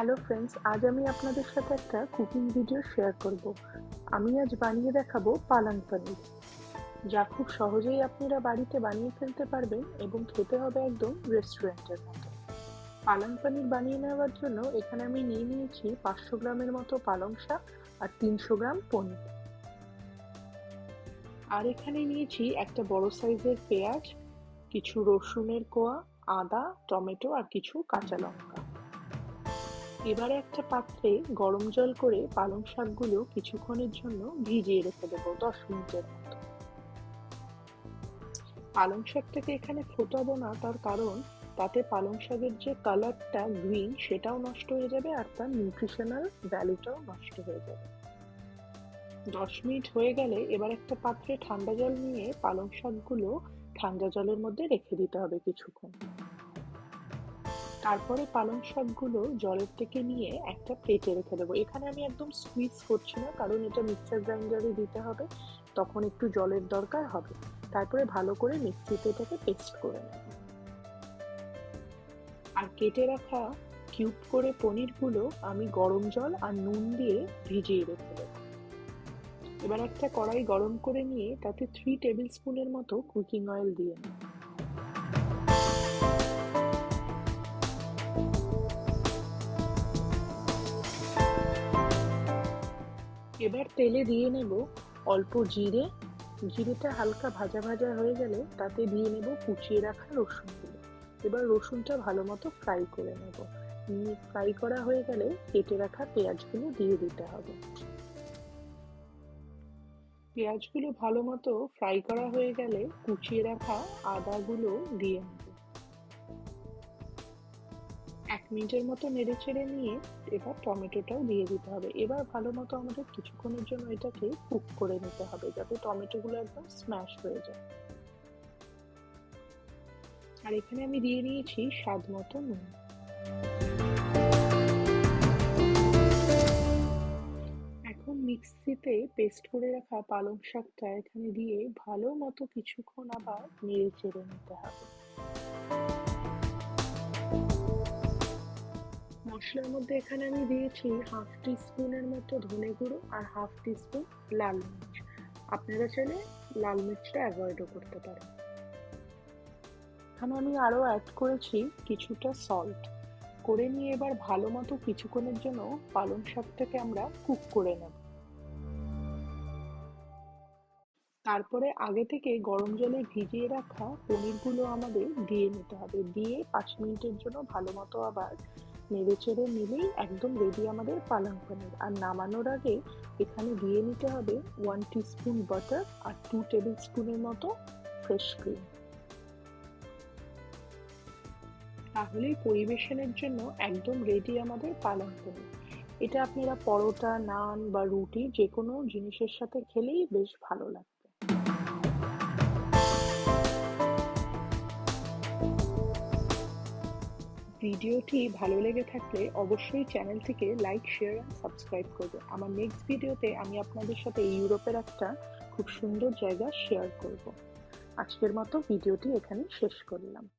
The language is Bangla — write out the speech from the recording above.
হ্যালো ফ্রেন্ডস আজ আমি আপনাদের সাথে একটা কুকিং ভিডিও শেয়ার করব। আমি আজ বানিয়ে দেখাবো পালং পনির। যা খুব সহজেই আপনারা বাড়িতে বানিয়ে ফেলতে পারবেন এবং খেতে হবে একদম রেস্টুরেন্টের মতো। পালং পনির বানিয়ে নেওয়ার জন্য এখানে আমি নিয়ে নিয়েছি পাঁচশো গ্রামের মতো পালং শাক আর তিনশো গ্রাম পনির। আর এখানে নিয়েছি একটা বড় সাইজের পেঁয়াজ, কিছু রসুনের কোয়া, আদা, টমেটো আর কিছু কাঁচা লঙ্কা। এবারে একটা পাত্রে গরম জল করে পালং শাকগুলো কিছুক্ষণের জন্য ভিজিয়ে রেখে দেবো, দশ মিনিটের মতো। পালং শাকটাকে এখানে ফোটাবো না, তার কারণ তাতে পালং শাকের যে কালারটা গ্রিন সেটাও নষ্ট হয়ে যাবে আর তার নিউট্রিশনাল ভ্যালুটাও নষ্ট হয়ে যাবে। দশ মিনিট হয়ে গেলে এবার একটা পাত্রে ঠান্ডা জল নিয়ে পালং শাকগুলো ঠান্ডা জলের মধ্যে রেখে দিতে হবে কিছুক্ষণ। তারপরে পালং শাকগুলো জলের থেকে নিয়ে একটা প্লেটে রেখে দেবো। এখানে আমি একদম সুইচ করছি না, কারণ এটা মিক্সার গ্রাইন্ডারে দিতে হবে, তখন একটু জলের দরকার হবে। তারপরে ভালো করে মিক্সিতে এটাকে পেস্ট করে নেব। আর কেটে রাখা কিউব করে পনিরগুলো আমি গরম জল আর নুন দিয়ে ভিজিয়ে রেখে দেবো। এবার একটা কড়াই গরম করে নিয়ে তাতে থ্রি টেবিল স্পুনের মতো কুকিং অয়েল দিয়ে নেব। এবার তেলে দিয়ে নেব অল্প জিরে। জিরেটা হালকা ভাজা ভাজা হয়ে গেলে তাতে দিয়ে নেব কুচিয়ে রাখা রসুনগুলো। এবার রসুনটা ভালো মতো ফ্রাই করে নেব। ফ্রাই করা হয়ে গেলে কেটে রাখা পেঁয়াজগুলো দিয়ে দিতে হবে। পেঁয়াজগুলো ভালো মতো ফ্রাই করা হয়ে গেলে কুচিয়ে রাখা আদাগুলো দিয়ে নেব। এক মিনিটের মতো নেড়ে ছেড়ে নিয়ে এবার টমেটোটাও দিয়ে দিতে হবে। এবার ভালো মতো আমাদের কিছুক্ষণের জন্য এটাকে কুক করে নিতে হবে যাতে টমেটোগুলো একদম স্ম্যাশ হয়ে যায়। আর এখানে আমি দিয়ে নিয়েছি স্বাদ মতো নুন। এখন মিক্সিতে পেস্ট করে রাখা পালং শাকটা এখানে দিয়ে ভালো মতো কিছুক্ষণ আবার নেড়ে চেড়ে নিতে হবে। মশলার মধ্যে এখানে আমি দিয়েছি হাফ টি স্পুনের মতো ধনে গুঁড়ো আর হাফ টি স্পুন লাল মির্চ। আপনারা চাইলে লাল মির্চটা অ্যাভয়েডও করতে পারেন। এখানে আমি আরও অ্যাড করেছি কিছুটা সল্ট করে নিয়ে এবার ভালো মতো কিছুক্ষণের জন্য পালং শাকটাকে আমরা কুক করে নেব। তারপরে আগে থেকে গরম জলে ভিজিয়ে রাখা পনিরগুলো আমাদের দিয়ে নিতে হবে। দিয়ে পাঁচ মিনিটের জন্য ভালো মতো আবার নেড়ে চেড়ে নিলেই একদম রেডি আমাদের পালং পনির। আর নামানোর আগে এখানে দিয়ে নিতে হবে ওয়ান স্পুন বাটার আর টু টেবিল স্পুনের মতো ফ্রেশ ক্রিম তাহলেই পরিবেশনের জন্য একদম রেডি আমাদের পালং পনির। এটা আপনারা পরোটা, নান বা রুটি যে কোনো জিনিসের সাথে খেলেই বেশ ভালো লাগবে ভিডিওটি ভালো লেগে থাকলে অবশ্যই চ্যানেলটিকে লাইক, শেয়ার অ্যান্ড সাবস্ক্রাইব করবে। আমার নেক্সট ভিডিওতে আমি আপনাদের সাথে ইউরোপের একটা খুব সুন্দর জায়গা শেয়ার করব। আজকের মতো ভিডিওটি এখানে শেষ করলাম।